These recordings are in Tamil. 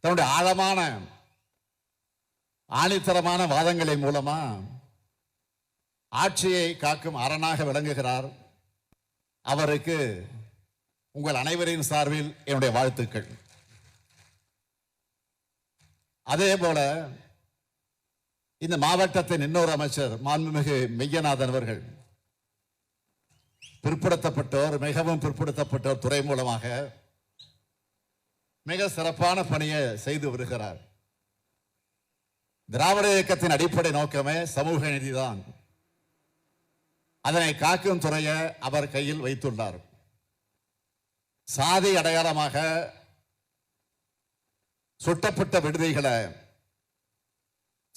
தன்னுடைய ஆழமான ஆணித்தரமான வாதங்களின் மூலமா ஆட்சியை காக்கும் அரணாக விளங்குகிறார். அவருக்கு உங்கள் அனைவரின் சார்பில் என்னுடைய வாழ்த்துக்கள். அதே போல இந்த மாவட்டத்தின் இன்னொரு அமைச்சர் மாண்புமிகு மெய்யநாதன் அவர்கள் பிற்படுத்தப்பட்டோர் மிகவும் பிற்படுத்தப்பட்டோர் துறை மூலமாக மிக சிறப்பான பணியை செய்து வருகிறார். திராவிட இயக்கத்தின் அடிப்படை நோக்கமே சமூக நீதிதான். அதனை காக்கும் துறையை அவர் கையில் வைத்துள்ளார். சாதி அடையாளமாக சுட்டப்பட்ட விடுதிகளை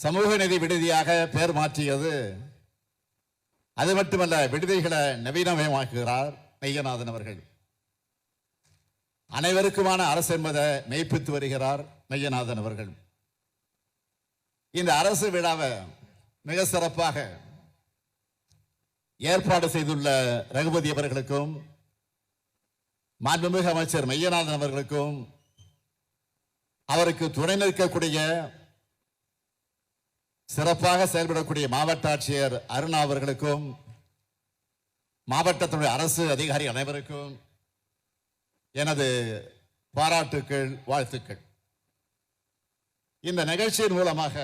சமூக நிதி விடுதியாக பெயர் மாற்றியது. அது மட்டுமல்ல விடுதிகளை நவீனமயமாக்குகிறார் மெய்யநாதன் அவர்கள். அனைவருக்குமான அரசு என்பதை மெய்ப்பித்து வருகிறார் மெய்யநாதன் அவர்கள். இந்த அரசு விழாவை மிக சிறப்பாக ஏற்பாடு செய்துள்ள ரகுபதி அவர்களுக்கும் மாண்புமிகு அமைச்சர் மெய்யநாதன் அவர்களுக்கும் அவருக்கு துணை நிற்கக்கூடிய சிறப்பாக செயல்படக்கூடிய மாவட்ட ஆட்சியர் அருணா அவர்களுக்கும் மாவட்டத்தினுடைய அரசு அதிகாரி அனைவருக்கும் எனது பாராட்டுக்கள் வாழ்த்துக்கள். இந்த நிகழ்ச்சியின் மூலமாக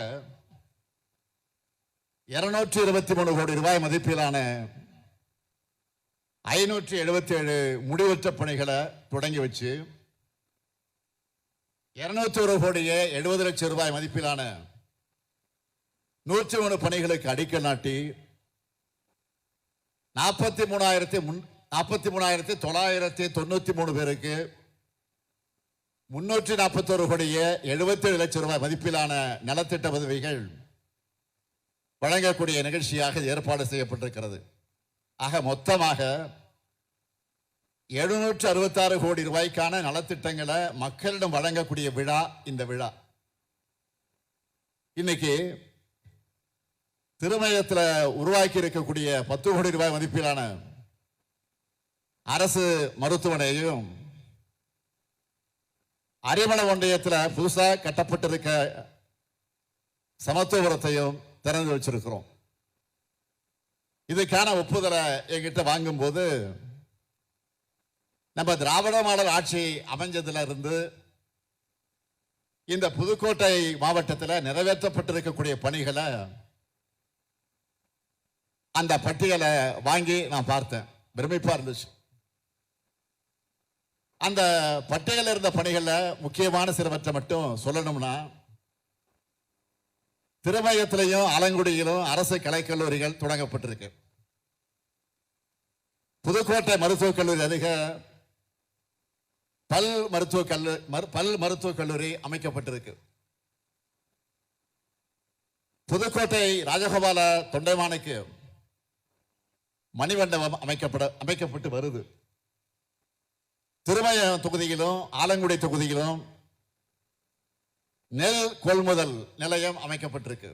இருநூற்றி இருபத்தி மூணு கோடி ரூபாய் மதிப்பிலான ஐநூற்றி எழுபத்தி ஏழு முடிவற்ற பணிகளை தொடங்கி வச்சு இருநூத்தி ஒரு கோடியே எழுபது லட்சம் ரூபாய் மதிப்பிலான நூற்றி மூணு பணிகளுக்கு அடிக்கல் நாட்டி நாற்பத்தி மூணாயிரத்தி முன் நாற்பத்தி மூணாயிரத்தி தொள்ளாயிரத்தி தொண்ணூத்தி மூணு பேருக்கு முன்னூற்றி நாற்பத்தோரு கோடியே எழுபத்தேழு லட்சம் ரூபாய் மதிப்பிலான நலத்திட்ட உதவிகள் வழங்கக்கூடிய நிகழ்ச்சியாக ஏற்பாடு செய்யப்பட்டிருக்கிறது. ஆக மொத்தமாக எழுநூற்று அறுபத்தாறு கோடி ரூபாய்க்கான நலத்திட்டங்களை மக்களிடம் வழங்கக்கூடிய விழா இந்த விழா. இன்னைக்கு திருமயத்தில் உருவாக்கி இருக்கக்கூடிய பத்து கோடி ரூபாய் மதிப்பிலான அரசு மருத்துவமனையையும் அறிவள ஒன்றியத்தில் புதுசாக கட்டப்பட்டிருக்க சமத்துவபுரத்தையும் திறந்து வச்சிருக்கிறோம். இதுக்கான ஒப்புதலை எங்கிட்ட வாங்கும்போது நம்ம திராவிட மாடல் ஆட்சி அமைஞ்சதுல இருந்து இந்த புதுக்கோட்டை மாவட்டத்தில் நிறைவேற்றப்பட்டிருக்கக்கூடிய பணிகளை அந்த பட்டியலை வாங்கி நான் பார்த்தேன். பிரமிப்பா இருந்துச்சு. அந்த பட்டியலில் இருந்த பணிகளில் முக்கியமான சிலவற்றை மட்டும் சொல்லணும்னா திருமயத்திலையும் ஆலங்குடியிலும் அரசு கலைக்கல்லூரிகள் தொடங்கப்பட்டிருக்கு. புதுக்கோட்டை மருத்துவக் கல்லூரி அதிக பல் மருத்துவக் கல்லூரி பல் மருத்துவக் கல்லூரி அமைக்கப்பட்டிருக்கு. புதுக்கோட்டை ராஜகோபால தொண்டைமானுக்கு மணிமண்டபம் அமைக்கப்பட அமைக்கப்பட்டு வருது. திருமயம் தொகுதியிலும் ஆலங்குடி தொகுதியிலும் நெல் கொள்முதல் நிலையம் அமைக்கப்பட்டிருக்கு.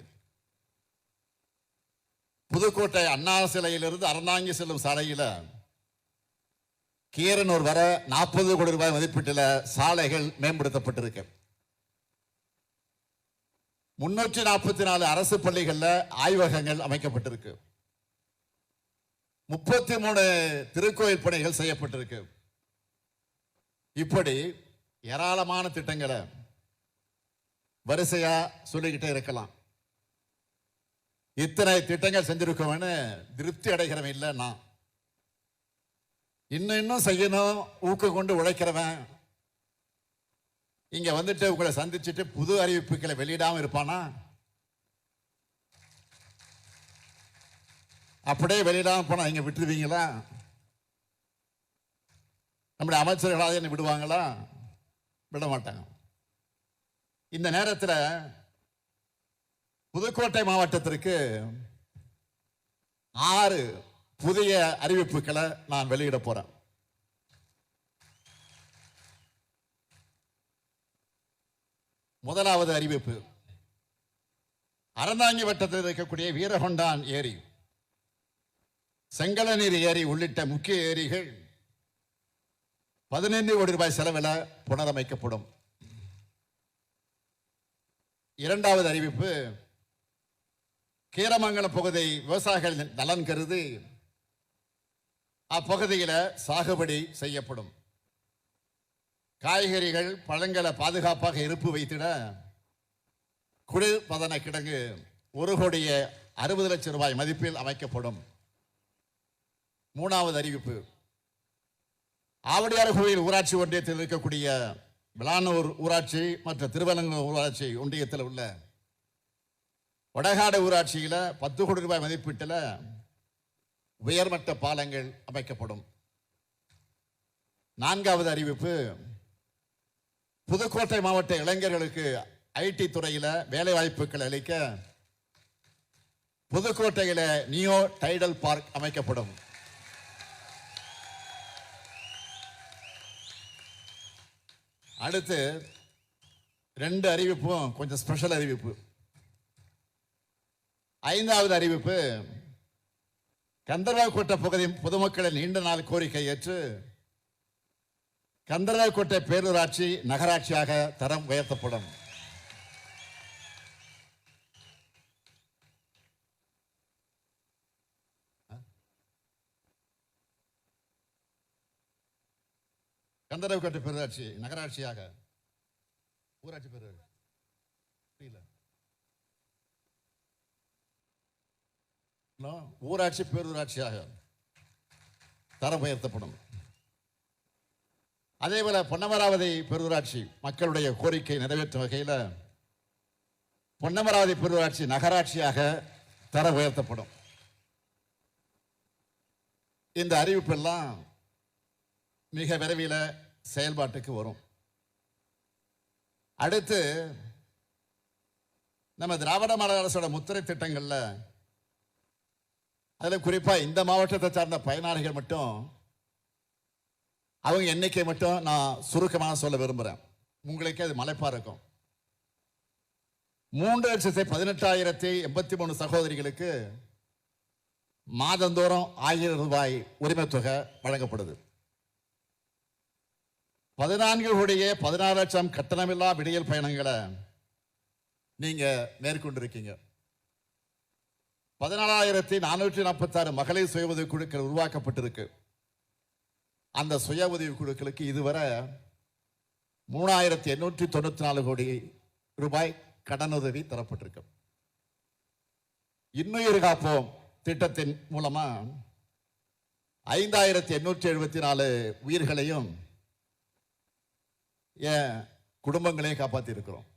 புதுக்கோட்டை அண்ணா சிலையிலிருந்து அறந்தாங்கி செல்லும் சாலையில் கீரனூர் வர நாற்பது கோடி ரூபாய் மதிப்பீட்டில் சாலைகள் மேம்படுத்தப்பட்டிருக்கு. முன்னூற்றி நாற்பத்தி நாலு அரசு பள்ளிகளில் ஆய்வகங்கள் அமைக்கப்பட்டிருக்கு. முப்பத்தி மூணு திருக்கோயில் பணிகள் செய்யப்பட்டிருக்கு. இப்படி ஏராளமான திட்டங்களை வரிசையா சொல்லிக்கிட்டே இருக்கலாம். இத்தனை திட்டங்கள் செஞ்சிருக்கோம்னு திருப்தி அடைகிறவன் இல்லை நான். இன்னும் இன்னும் செய்யணும் ஊக்கம் கொண்டு உழைக்கிறவன். இங்க வந்துட்டு உங்களை சந்திச்சுட்டு புது அறிவிப்புகளை வெளியிடாம இருப்பானா? அப்படியே வெளியிடாம போனா இங்க விட்டுருவீங்களா? நம்முடைய அமைச்சர்களாக என்னை விடுவாங்களா? விட மாட்டாங்க இந்த நேரத்தில் புதுக்கோட்டை மாவட்டத்திற்கு ஆறு புதிய அறிவிப்புகளை நான் வெளியிட போறேன். முதலாவது அறிவிப்பு. அறந்தாங்கி வட்டத்தில் இருக்கக்கூடிய வீரகொண்டான் ஏரி செங்கலநீர் ஏரி உள்ளிட்ட முக்கிய ஏரிகள் பதினைந்து கோடி ரூபாய் செலவில் புனரமைக்கப்படும். இரண்டாவது அறிவிப்பு கீரமங்கலம் பகுதி விவசாயிகள் நலன் கருதி அப்பகுதியில் சாகுபடி செய்யப்படும். காய்கறிகள் பழங்களை பாதுகாப்பாக இருப்பு வைத்திட குளிர் பதன கிடங்கு ஒரு கோடிய அறுபது லட்சம் ரூபாய் மதிப்பில் அமைக்கப்படும். மூணாவது அறிவிப்பு ஆவடியார் கோயில் ஊராட்சி ஒன்றியத்தில் இருக்கக்கூடிய விளானூர் ஊராட்சி மற்றும் திருவனங்கூர் ஊராட்சி ஒன்றியத்தில் உள்ள வடகாடு ஊராட்சியில் பத்து கோடி ரூபாய் மதிப்பீட்டில் உயர்மட்ட பாலங்கள் அமைக்கப்படும். நான்காவது அறிவிப்பு புதுக்கோட்டை மாவட்ட இளைஞர்களுக்கு ஐடி துறையில் வேலைவாய்ப்புகள் அளிக்க புதுக்கோட்டையில் நியோ டைடல் பார்க் அமைக்கப்படும். அடுத்து ரெண்டு அறிவிப்பும் கொஞ்சம் ஸ்பெஷல் அறிவிப்பு. ஐந்தாவது அறிவிப்பு கந்தர்வாக்கோட்டை பகுதி பொதுமக்களின் நீண்ட நாள் கோரிக்கை ஏற்று கந்தர்வாக்கோட்டை பேரூராட்சி நகராட்சியாக தரம் உயர்த்தப்படும். கந்தரவுக்கோட்டை பேரூராட்சி நகராட்சியாக. ஊராட்சி பேரூராட்சி புரியல. ஊராட்சி பேரூராட்சியாக தரம் உயர்த்தப்படும். அதே போல பொன்னமராவதி பேரூராட்சி மக்களுடைய கோரிக்கை நிறைவேற்றும் வகையில் பொன்னமராவதி பேரூராட்சி நகராட்சியாக தர உயர்த்தப்படும். இந்த அறிவிப்பெல்லாம் மிக விரைவில் செயல்பாட்டுக்கு வரும். அடுத்து நம்ம திராவிட மாடல் அரசோட முத்திரை திட்டங்கள்ல அதில் குறிப்பா இந்த மாவட்டத்தை சார்ந்த பயனாளிகள் மட்டும் அவங்க எண்ணிக்கை மட்டும் நான் சுருக்கமாக சொல்ல விரும்புகிறேன் உங்களுக்கு அது மலைப்பாக இருக்கும். மூன்று லட்சத்தி பதினெட்டாயிரத்தி எண்பத்தி மூணு சகோதரிகளுக்கு மாதந்தோறும் ஆயிரம் ரூபாய் உரிமை தொகை வழங்கப்படுது. பதினான்கு கோடியே பதினாறு லட்சம் கட்டணமில்லா விடியல் பயணங்களை நீங்க மேற்கொண்டிருக்கீங்க. பதினாலாயிரத்தி நானூற்றி நாற்பத்தாறு மகளிர் சுய உதவி குழுக்கள் உருவாக்கப்பட்டிருக்கு. அந்த சுய உதவி குழுக்களுக்கு இதுவரை மூணாயிரத்தி எண்ணூற்றி தொண்ணூற்றி நாலு கோடி ரூபாய் கடனுதவி தரப்பட்டிருக்கு. இன்னுயிர் காப்போம் திட்டத்தின் மூலமா ஐந்தாயிரத்தி எண்ணூற்றி எழுபத்தி நாலு உயிர்களையும் என் குடும்பங்களையும் காப்பாற்றி இருக்கிறோம்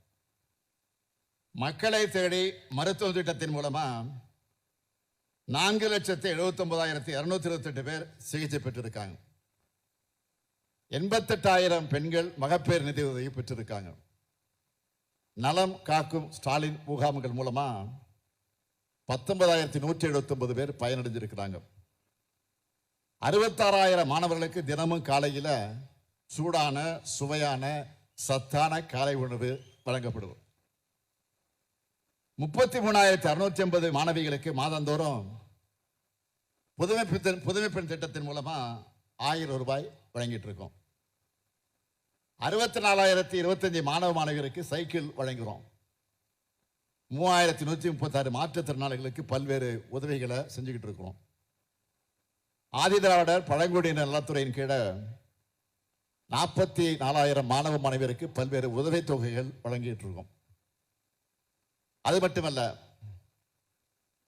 மக்களை தேடி மருத்துவ திட்டத்தின் மூலமா நான்கு லட்சத்தி எழுபத்தி ஒன்பதாயிரத்தி இருநூத்தி இருபத்தெட்டு பேர் சிகிச்சை பெற்றிருக்காங்க. எண்பத்தெட்டாயிரம் பெண்கள் மகப்பேறு நிதி உதவி பெற்றிருக்காங்க. நலம் காக்கும் ஸ்டாலின் முகாம்கள் மூலமா பத்தொன்பதாயிரத்தி நூற்றி எழுபத்தி ஒன்பது பேர் பயனடைஞ்சிருக்கிறாங்க. அறுபத்தாறாயிரம் மாணவர்களுக்கு தினமும் காலையில் சூடான சுவையான சத்தான காலை உணவு வழங்கப்படுவோம். முப்பத்தி மூணாயிரத்தி அறுநூத்தி ஐம்பது மாணவிகளுக்கு மாதந்தோறும் புதுமை பெண் புதுமை பெண் திட்டத்தின் மூலமா ஆயிரம் ரூபாய் வழங்கிட்டு இருக்கோம் அறுபத்தி நாலாயிரத்தி இருபத்தஞ்சு மாணவ மாணவிகளுக்கு சைக்கிள் வழங்குகிறோம். மூவாயிரத்தி நூற்றி முப்பத்தாறு மாற்றுத்திறனாளிகளுக்கு பல்வேறு உதவிகளை செஞ்சுக்கிட்டு இருக்கிறோம் ஆதிதிராவிடர் பழங்குடியினர் நலத்துறையின் கீழே நாற்பத்தி நாலாயிரம் மாணவ மாணவியருக்கு பல்வேறு உதவித் தொகைகள் வழங்கிட்டு இருக்கோம் அது மட்டுமல்ல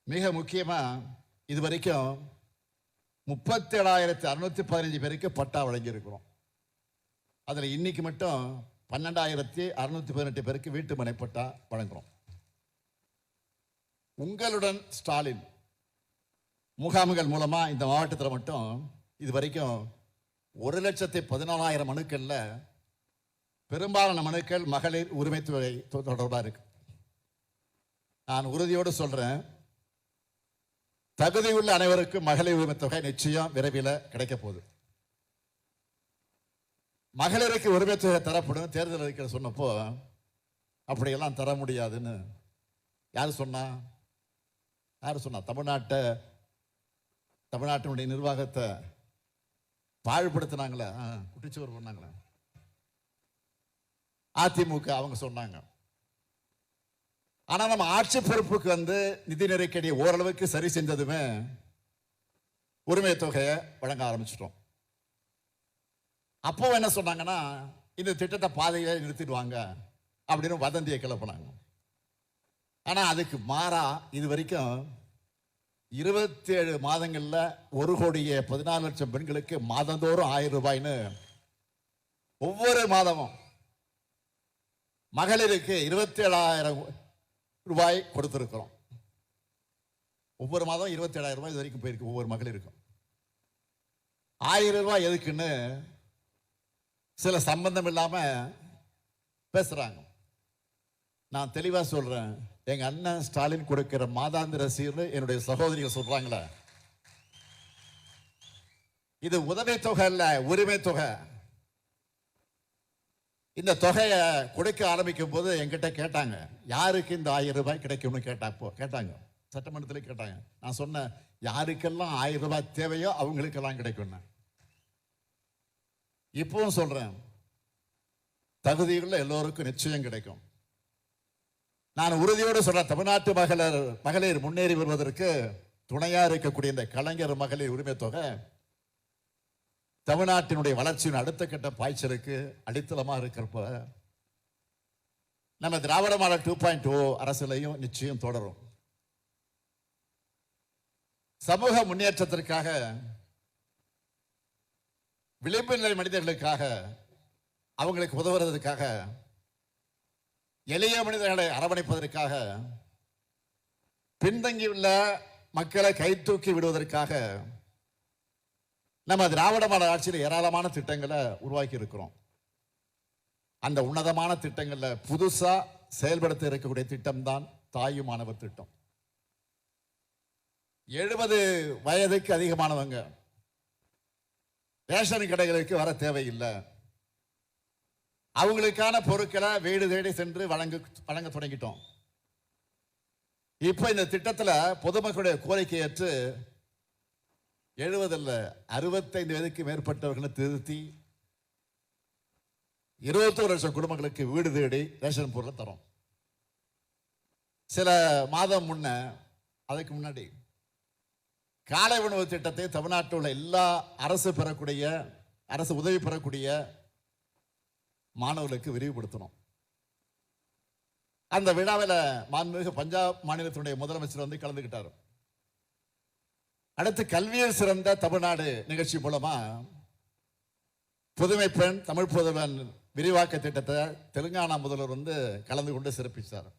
மிக முக்கியமாக இது வரைக்கும் முப்பத்தி ஏழாயிரத்தி அறுநூத்தி பதினஞ்சு பேருக்கு பட்டா வழங்கியிருக்கிறோம். அதில் இன்னைக்கு மட்டும் பன்னெண்டாயிரத்தி அறுநூத்தி பதினெட்டு பேருக்கு வீட்டு மனை பட்டா வழங்குகிறோம் உங்களுடன் ஸ்டாலின் முகாம்கள் மூலமாக இந்த மாவட்டத்தில் மட்டும் இது வரைக்கும் ஒரு லட்சத்தி பதினாலாயிரம் மனுக்களில் பெரும்பாலான மனுக்கள் மகளிர் உரிமைத்துறை தொடர்பாக இருக்கு. நான் உறுதியோடு சொல்கிறேன் தகுதியுள்ள அனைவருக்கும் மகளிர் உரிமை தொகை நிச்சயம் விரைவில் கிடைக்க போகுது. மகளிருக்கு உரிமை தொகை தரப்படும். தேர்தல் அறிக்கை சொன்னப்போ அப்படியெல்லாம் தர முடியாதுன்னு யார் சொன்னா? யார் சொன்னா? தமிழ்நாட்டை தமிழ்நாட்டினுடைய நிர்வாகத்தை பாழ்படுத்தினாங்களே? ஆ, குட்டிச்சுவர் பண்ணாங்களே? அதிமுக அவங்க சொன்னாங்க. ஆனா நம்ம ஆட்சி பொறுப்புக்கு வந்து நிதி நெருக்கடியை ஓரளவுக்கு சரி செஞ்சதுமே உரிமை தொகையை வழங்க ஆரம்பிச்சிட்டோம். அப்போ என்ன சொன்னாங்கன்னா இந்த திட்டத்தை பாதையை நிறுத்திடுவாங்க அப்படின்னு வதந்தியை கிளப்பினாங்க. ஆனால் அதுக்கு மாறா இது வரைக்கும் இருபத்தி ஏழு ஒரு கோடியே பதினாலு லட்சம் பெண்களுக்கு மாதந்தோறும் ஆயிரம் ரூபாய்னு ஒவ்வொரு மாதமும் மகளிருக்கு இருபத்தி ஏழாயிரம் ரூபாய் கொடுத்துருக்கிறோம். ஒவ்வொரு மாதம் இருபத்தி ஏழாயிரம் ரூபாய் இது வரைக்கும் போயிருக்கு ஒவ்வொரு மகளிருக்கும். ஆயிரம் ரூபாய் எதுக்குன்னு சில சம்பந்தம் இல்லாமல் பேசுகிறாங்க நான் தெளிவாக சொல்கிறேன் எங்கள் அண்ணன் ஸ்டாலின் கொடுக்கிற மாதாந்திர சீர்னு என்னுடைய சகோதரிகள் சொல்றாங்களே. இது உதவி தொகை இல்ல உரிமை தொகை இந்த தொகையை கொடுக்க ஆரம்பிக்கும் போது என்கிட்ட கேட்டாங்க. யாருக்கு இந்த ஆயிரம் ரூபாய் கிடைக்கும்னு கேட்டாப்போ கேட்டாங்க. சட்டமன்றத்தில் கேட்டாங்க. நான் சொன்னேன் யாருக்கெல்லாம் ஆயிரம் ரூபாய் தேவையோ அவங்களுக்கெல்லாம் கிடைக்கும் இப்பவும் சொல்றேன். தகுதியுள்ள எல்லோருக்கும் நிச்சயம் கிடைக்கும். நான் உறுதியோடு சொல்றேன் தமிழ்நாட்டு மகளிர் மகளிர் முன்னேறி வருவதற்கு துணையா இருக்கக்கூடிய இந்த கலைஞர் மகளிர் உரிமை தொகை தமிழ்நாட்டினுடைய வளர்ச்சியின் அடுத்த கட்ட பாய்ச்சலுக்கு அடித்தளமாக இருக்கிறப்ப நம்ம Dravida model two point O அரசியலையும் நிச்சயம் தொடரும். சமூக முன்னேற்றத்திற்காக விளிம்பு நிலை மனிதர்களுக்காக அவங்களுக்கு உதவுறதுக்காக எளிய மனிதர்களை அரவணைப்பதற்காக பின்தங்கியுள்ள மக்களை கை தூக்கி விடுவதற்காக நம்ம திராவிட மாடல் ஆட்சியில் ஏராளமான திட்டங்களை உருவாக்கி இருக்கிறோம். அந்த உன்னதமான திட்டங்களில் புதுசாக செயல்படுத்த இருக்கக்கூடிய திட்டம் தான் தாயும் மாணவர் திட்டம். எழுபது வயதுக்கு அதிகமானவங்க ரேஷன் கடைகளுக்கு வர தேவையில்லை. அவங்களுக்கான பொருட்களை வீடு தேடி சென்று வழங்க வழங்க தொடங்கிட்டோம். இப்போ இந்த திட்டத்தில் பொதுமக்களுடைய கோரிக்கை ஏற்று எழுபது அறுபத்தைந்து வயதுக்கு மேற்பட்டவர்களை திருத்தி இருபத்தோரு லட்சம் குடும்பங்களுக்கு வீடு தேடி ரேஷன் பொருளை தரோம். சில மாதம் முன்ன அதுக்கு முன்னாடி காலை உணவு திட்டத்தை தமிழ்நாட்டில் உள்ள எல்லா அரசு பெறக்கூடிய அரசு உதவி பெறக்கூடிய மாணவர்களுக்கு விரிவுபடுத்தணும். அந்த விழாவில் மாண்புமிகு பஞ்சாப் மாநிலத்தினுடைய முதலமைச்சர் வந்து கலந்துக்கிட்டார் அடுத்து கல்வியில் சிறந்த தமிழ்நாடு நிகழ்ச்சி மூலமா புதுமை பெண் தமிழ் புதுவன் விரிவாக்க திட்டத்தை தெலுங்கானா முதல்வர் வந்து கலந்து கொண்டு சிறப்பிச்சார்.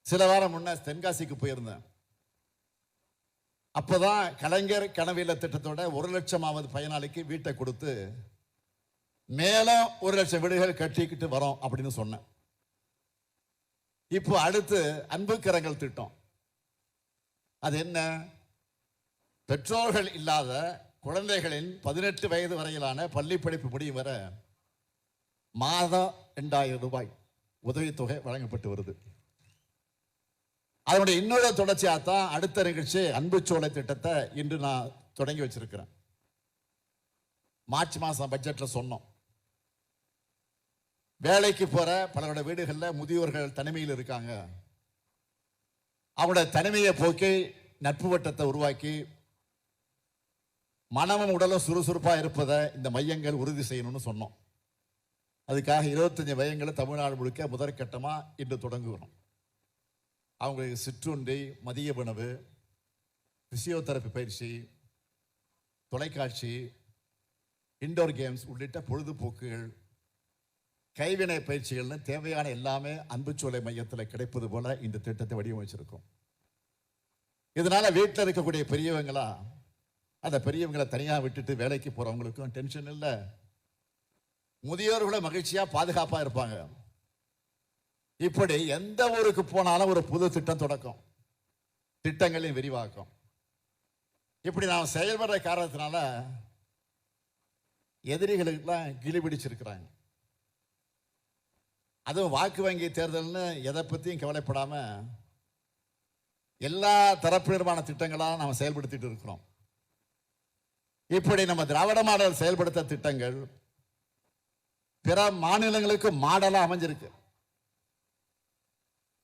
சில வாரம் முன்ன தென்காசிக்கு போயிருந்தேன். அப்போதான் கலைஞர் கனவியல திட்டத்தோட ஒரு லட்சமாவது பயனாளிக்கு வீட்டை கொடுத்து மேலும் ஒரு லட்சம் வீடுகள் கட்டிக்கிட்டு வரோம் அப்படின்னு சொன்னேன். இப்போ அடுத்து அன்புக்கரங்கள் திட்டம். அது என்ன? பெற்றோர்கள் இல்லாத குழந்தைகளின் பதினெட்டு வயது வரையிலான பள்ளி படிப்பு முடியும் வர மாதம் ரெண்டாயிரம் ரூபாய் உதவித்தொகை வழங்கப்பட்டு வருது. அதனுடைய இன்னொரு தொடர்ச்சியாக தான் அடுத்த நிகழ்ச்சி அன்பு சோலை திட்டத்தை இன்று நான் தொடங்கி வச்சிருக்கிறேன். மார்ச் மாதம் பட்ஜெட்டில் சொன்னோம். வேலைக்கு போற பலரோட வீடுகளில் முதியோர்கள் தனிமையில் இருக்காங்க. அவங்களோட தனிமையை போக்கி நட்பு வட்டத்தை உருவாக்கி மனமும் உடலும் சுறுசுறுப்பாக இருப்பதை இந்த மையங்கள் உறுதி செய்யணும்னு சொன்னோம். அதுக்காக இருபத்தஞ்சு மையங்களை தமிழ்நாடு முழுக்க முதற்கட்டமாக இன்று தொடங்குகிறோம். அவங்களுக்கு சிற்றுண்டி மதிய உணவு பிசியோதெரப்பி பயிற்சி தொலைக்காட்சி இண்டோர் கேம்ஸ் உள்ளிட்ட பொழுதுபோக்குகள் கைவினை பயிற்சிகள்னு தேவையான எல்லாமே அன்புச்சோலை மையத்தில் கிடைப்பது போல இந்த திட்டத்தை வடிவமைச்சிருக்கோம். இதனால வீட்டில் இருக்கக்கூடிய பெரியவங்களா அந்த பெரியவங்களை தனியாக விட்டுட்டு வேலைக்கு போறவங்களுக்கும் டென்ஷன் இல்லை. முதியோர்களும் மகிழ்ச்சியாக பாதுகாப்பாக இருப்பாங்க. இப்படி எந்த ஊருக்கு போனாலும் ஒரு புது திட்டம் தொடக்கம். திட்டங்களையும் விரிவாக்கம். இப்படி நாம் செயல்படுற காரணத்தினால எதிரிகளுக்கெல்லாம் கிளி பிடிச்சிருக்கிறாங்க. அதுவும் வாக்கு வங்கி தேர்தல்னு எதை பற்றியும் கவலைப்படாமல் எல்லா தரப்பினருமான திட்டங்களாக நம்ம செயல்படுத்திட்டு இருக்கிறோம். இப்படி நம்ம திராவிட மாடல் செயல்படுத்த திட்டங்கள் பிற மாநிலங்களுக்கு மாடலாக அமைஞ்சிருக்கு.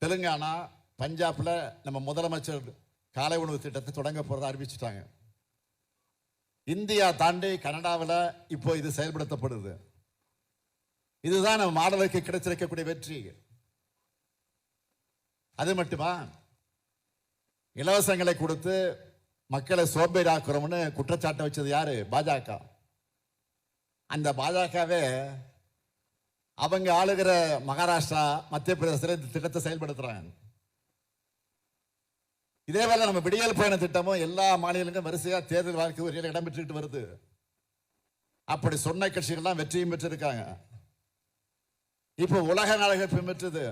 தெலுங்கானா பஞ்சாபில் நம்ம முதலமைச்சர் காலை உணவு திட்டத்தை தொடங்க போகிறத அறிவிச்சிட்டாங்க. இந்தியா தாண்டி கனடாவில் இப்போ இது செயல்படுத்தப்படுது. இதுதான் நம்ம மாடலுக்கு கிடைச்சிருக்கக்கூடிய வெற்றி. அது மட்டுமா? இலவசங்களை கொடுத்து மக்களை சோம்பேறாக்குறோம்னு குற்றச்சாட்டை வச்சது யாரு? பாஜக. அந்த பாஜகவே அவங்க ஆளுகிற மகாராஷ்டிரா மத்திய பிரதேசத்தில் இந்த திட்டத்தை செயல்படுத்துறாங்க. இதே வேலை நம்ம விடியல் பயண திட்டமும் எல்லா மாநிலங்களும் வரிசையாக தேர்தல் வாழ்க்கை ஒரு இடம் பெற்றுக்கிட்டு வருது. அப்படி சொன்ன கட்சிகள்லாம் வெற்றியும் பெற்றிருக்காங்க. இப்போ உலக நாடுகள் பின்பற்றுது.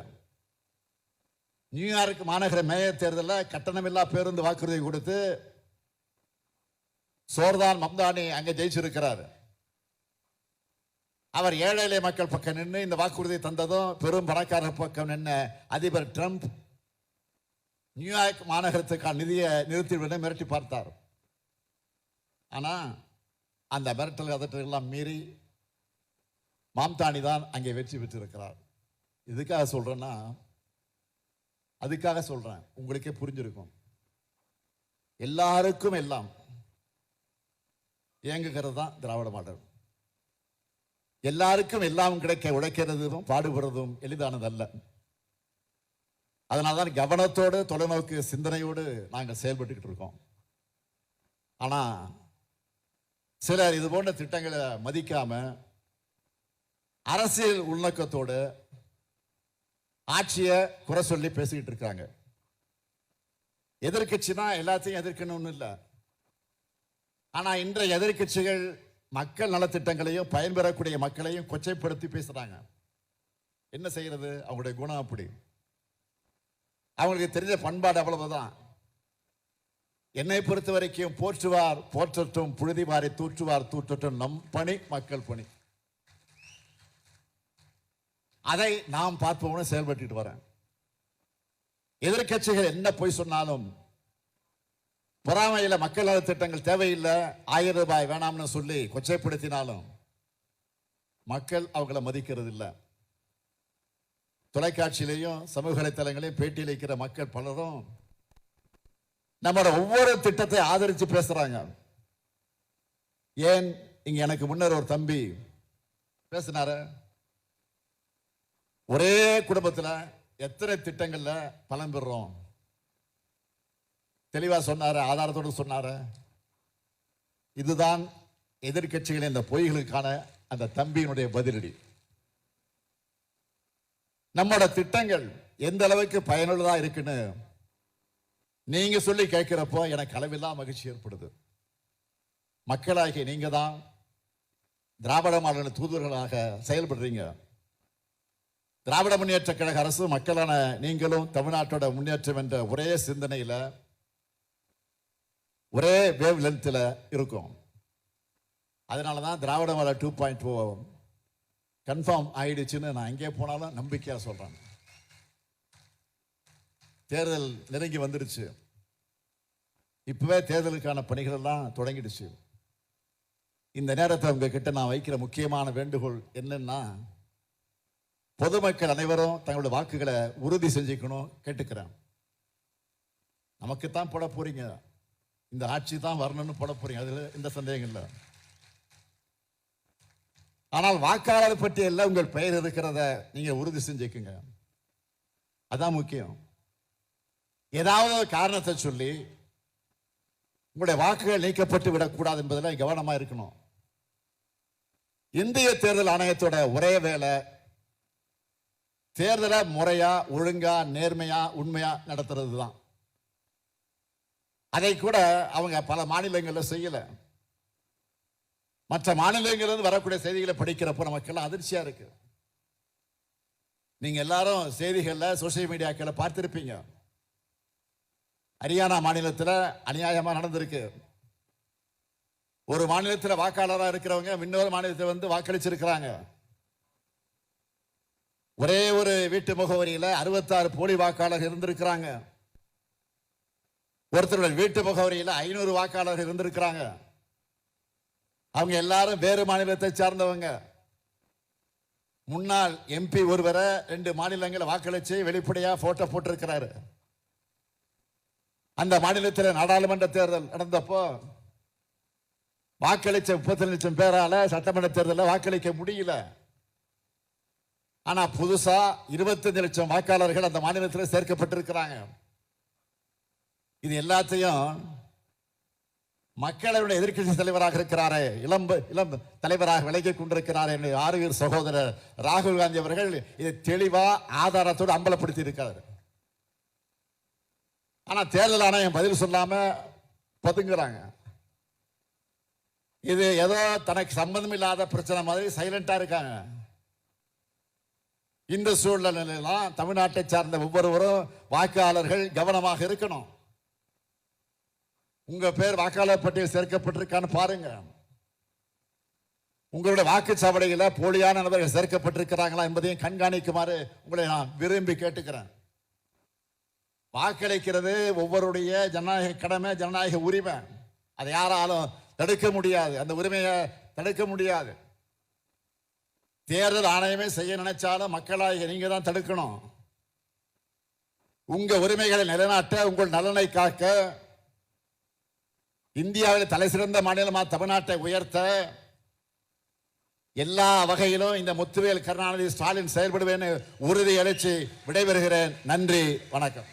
நியூயார்க் மாநகர மேயர் தேர்தலில் கட்டணமில்லா பேருந்து வாக்குறுதி கொடுத்து சோர்தான் மம்தானி அங்கே ஜெயிச்சிருக்கிறார். அவர் ஏழை எளிய மக்கள் பக்கம் நின்று இந்த வாக்குறுதி தந்ததும் பெரும் பணக்காரர் பக்கம் நின்று அதிபர் ட்ரம்ப் நியூயார்க் மாநகரத்துக்கான நிதியை நிறுத்திவிட மிரட்டி பார்த்தார். ஆனால் அந்த மிரட்டல் அதற்கெல்லாம் மீறி மாம்தானி தான் அங்கே வெற்றி பெற்றிருக்கிறார். இதுக்காக சொல்றேன்னா அதுக்காக சொல்றேன். உங்களுக்கே புரிஞ்சிருக்கும். எல்லாருக்கும் எல்லாம் இயங்குகிறது தான் திராவிட மாடல். எல்லாருக்கும் எல்லாம் கிடைக்க உழைக்கிறதும் பாடுபடுறதும் எளிதானதல்ல. அதனால தான் கவனத்தோடு தொலைநோக்கு சிந்தனையோடு நாங்கள் செயல்பட்டுக்கிட்டு இருக்கோம். ஆனால் சிலர் இது போன்ற திட்டங்களை மதிக்காமல் அரசியல் உள்நோக்கத்தோடு ஆட்சியை குறை சொல்லி பேசிக்கிட்டு இருக்காங்க. எதிர்கட்சினா எல்லாத்தையும் எதிர்க்கணும்னு இல்லை ஆனா இன்றைய எதிர்க்கட்சிகள் மக்கள் நலத்திட்டங்களையும் பயன்பெறக்கூடிய மக்களையும் கொச்சைப்படுத்தி பேசுறாங்க. என்ன செய்யறது? அவங்களுடைய குணம் அப்படி. அவங்களுக்கு தெரிஞ்ச பண்பாடு அவ்வளவுதான். என்னை பொறுத்த வரைக்கும் போற்றுவார் போற்றட்டும் புழுதி மாறி தூற்றுவார் தூற்றட்டும் நம் பணி மக்கள் பணி. அதை நாம் பார்ப்போம்னு செயல்பட்டுட்டு வரேன். எதிர்க்கட்சிகள் என்ன போய் சொன்னாலும் பொறாமையில் மக்கள் நல திட்டங்கள் தேவையில்லை ஆயிரம் ரூபாய் வேணாம்னு சொல்லி கொச்சைப்படுத்தினாலும் மக்கள் அவங்கள மதிக்கிறது இல்லை தொலைக்காட்சியிலையும் சமூக வலைத்தளங்களையும் பேட்டியில் இருக்கிற மக்கள் பலரும் நம்மளோட ஒவ்வொரு திட்டத்தை ஆதரித்து பேசுகிறாங்க ஏன்? இங்கே எனக்கு முன்னர் ஒரு தம்பி பேசினாரு. ஒரே குடும்பத்தில் எத்தனை திட்டங்களில் பலன் பெறுறோம்? தெளிவாக சொன்னார்? ஆதாரத்தோடு சொன்னார்? இதுதான் எதிர்கட்சிகளின் இந்த பொய்களுக்கான அந்த தம்பியினுடைய பதிலடி. நம்மளோட திட்டங்கள் எந்த அளவுக்கு பயனுள்ளதா இருக்குன்னு நீங்க சொல்லி கேட்கிறப்போ எனக்கு அளவில்லா மகிழ்ச்சி ஏற்படுது. மக்களாகிய நீங்க தான் திராவிட மாடல தூதுவர்களாக செயல்படுறீங்க. திராவிட முன்னேற்ற கழக அரசு மக்களான நீங்களும் தமிழ்நாட்டோட முன்னேற்றம் என்ற ஒரே சிந்தனையில் ஒரே வேவ் லென்த்தில் இருக்கும். அதனால தான் திராவிட மலை டூ பாயிண்ட் டூ கன்ஃபார்ம் ஆயிடுச்சுன்னு நான் எங்கே போனாலும் நம்பிக்கையாக சொல்கிறேன் தேர்தல் நெருங்கி வந்துடுச்சு இப்போவே தேர்தலுக்கான பணிகள் எல்லாம் தொடங்கிடுச்சு. இந்த நேரத்தை உங்ககிட்ட நான் வைக்கிற முக்கியமான வேண்டுகோள் என்னன்னா பொதுமக்கள் அனைவரும் தங்களுடைய வாக்குகளை உறுதி செஞ்சுக்கணும் கேட்டுக்கிறேன் நமக்கு தான் போட போறீங்க. இந்த ஆட்சி தான் வரணும்னு போட போறீங்க. அதில் எந்த சந்தேகம் இல்லை. ஆனால் வாக்காளர் பட்டியலில் உங்கள் பெயர் இருக்கிறத நீங்க உறுதி செஞ்சுக்குங்க. அதான் முக்கியம். ஏதாவது காரணத்தை சொல்லி உங்களுடைய வாக்குகள் நீக்கப்பட்டு விடக்கூடாது என்பதில் கவனமா இருக்கணும். இந்திய தேர்தல் ஆணையத்தோட ஒரே வேலை தேர்தலை முறையா ஒழுங்கா நேர்மையா உண்மையா நடத்துறது தான் அதை கூட அவங்க பல மாநிலங்களில் செய்யல. மற்ற மாநிலங்களிலிருந்து வரக்கூடிய செய்திகளை படிக்கிறப்போ நமக்கெல்லாம் அதிர்ச்சியா இருக்கு. நீங்க எல்லாரும் செய்திகளில் சோசியல் மீடியாக்களை பார்த்திருப்பீங்க. ஹரியானா மாநிலத்தில் அநியாயமாக நடந்திருக்கு. ஒரு மாநிலத்தில் வாக்காளராக இருக்கிறவங்க இன்னொரு மாநிலத்தில் வந்து வாக்களிச்சிருக்கிறாங்க. ஒரே ஒரு வீட்டு முகவரியில் அறுபத்தாறு போலி வாக்காளர் இருந்திருக்கிறாங்க. ஒருத்தருடைய வீட்டு முகவரியில் ஐநூறு வாக்காளர்கள் இருந்திருக்கிறாங்க. அவங்க எல்லாரும் வேறு மாநிலத்தை சார்ந்தவங்க. முன்னாள் எம்பி ஒருவரை ரெண்டு மாநிலங்களை வாக்களிச்சு வெளிப்படையாக போட்டோ போட்டிருக்கிறாரு. அந்த மாநிலத்தில் நாடாளுமன்ற தேர்தல் நடந்தப்போ வாக்களிச்ச முப்பத்தி லட்சம் பேரால் சட்டமன்ற தேர்தலில் வாக்களிக்க முடியல. ஆனா புதுசா 25 லட்சம் வாக்காளர்கள் அந்த மாநிலத்தில் சேர்க்கப்பட்டிருக்கிறாங்க. இது எல்லாத்தையும் மக்களுடைய எதிர்க்கட்சி தலைவராக இருக்கிறாரே இளம் இளம் தலைவராக விலகிக் கொண்டிருக்கிறார் என்று ஆறுவீர் சகோதரர் ராகுல் காந்தி அவர்கள் இதை தெளிவா ஆதாரத்தோடு அம்பலப்படுத்தி இருக்கிறார் ஆனா தேர்தல் ஆணையம் பதில் சொல்லாம பதுங்குறாங்க. இது ஏதோ தனக்கு சம்பந்தம் இல்லாத பிரச்சனை மாதிரி சைலண்டா இருக்காங்க. இந்த சூழ்நிலையெல்லாம் தமிழ்நாட்டை சார்ந்த ஒவ்வொருவரும் வாக்காளர்கள் கவனமாக இருக்கணும். உங்க பேர் வாக்காளர் பட்டியல் சேர்க்கப்பட்டிருக்கான்னு பாருங்க. உங்களுடைய வாக்குச்சாவடியில் போலியான நபர்கள் சேர்க்கப்பட்டிருக்கிறாங்களா என்பதையும் கண்காணிக்குமாறு உங்களை நான் விரும்பி கேட்டுக்கிறேன். வாக்களிக்கிறது ஒவ்வொருடைய ஜனநாயக கடமை ஜனநாயக உரிமை. அதை யாராலும் தடுக்க முடியாது. அந்த உரிமையை தடுக்க முடியாது. தேர்தல் ஆணையமே செய்ய நினைச்சாலும் மக்களாகிய நீங்க தான் தடுக்கணும். உங்க உரிமைகளை நிலைநாட்ட உங்கள் நலனை காக்க இந்தியாவில் தலை சிறந்த மாநிலமா தமிழ்நாட்டை உயர்த்த எல்லா வகையிலும் இந்த முத்துவேல் கருணாநிதி ஸ்டாலின் செயல்படுவேன்னு உறுதி அளிச்சு விடைபெறுகிறேன். நன்றி வணக்கம்.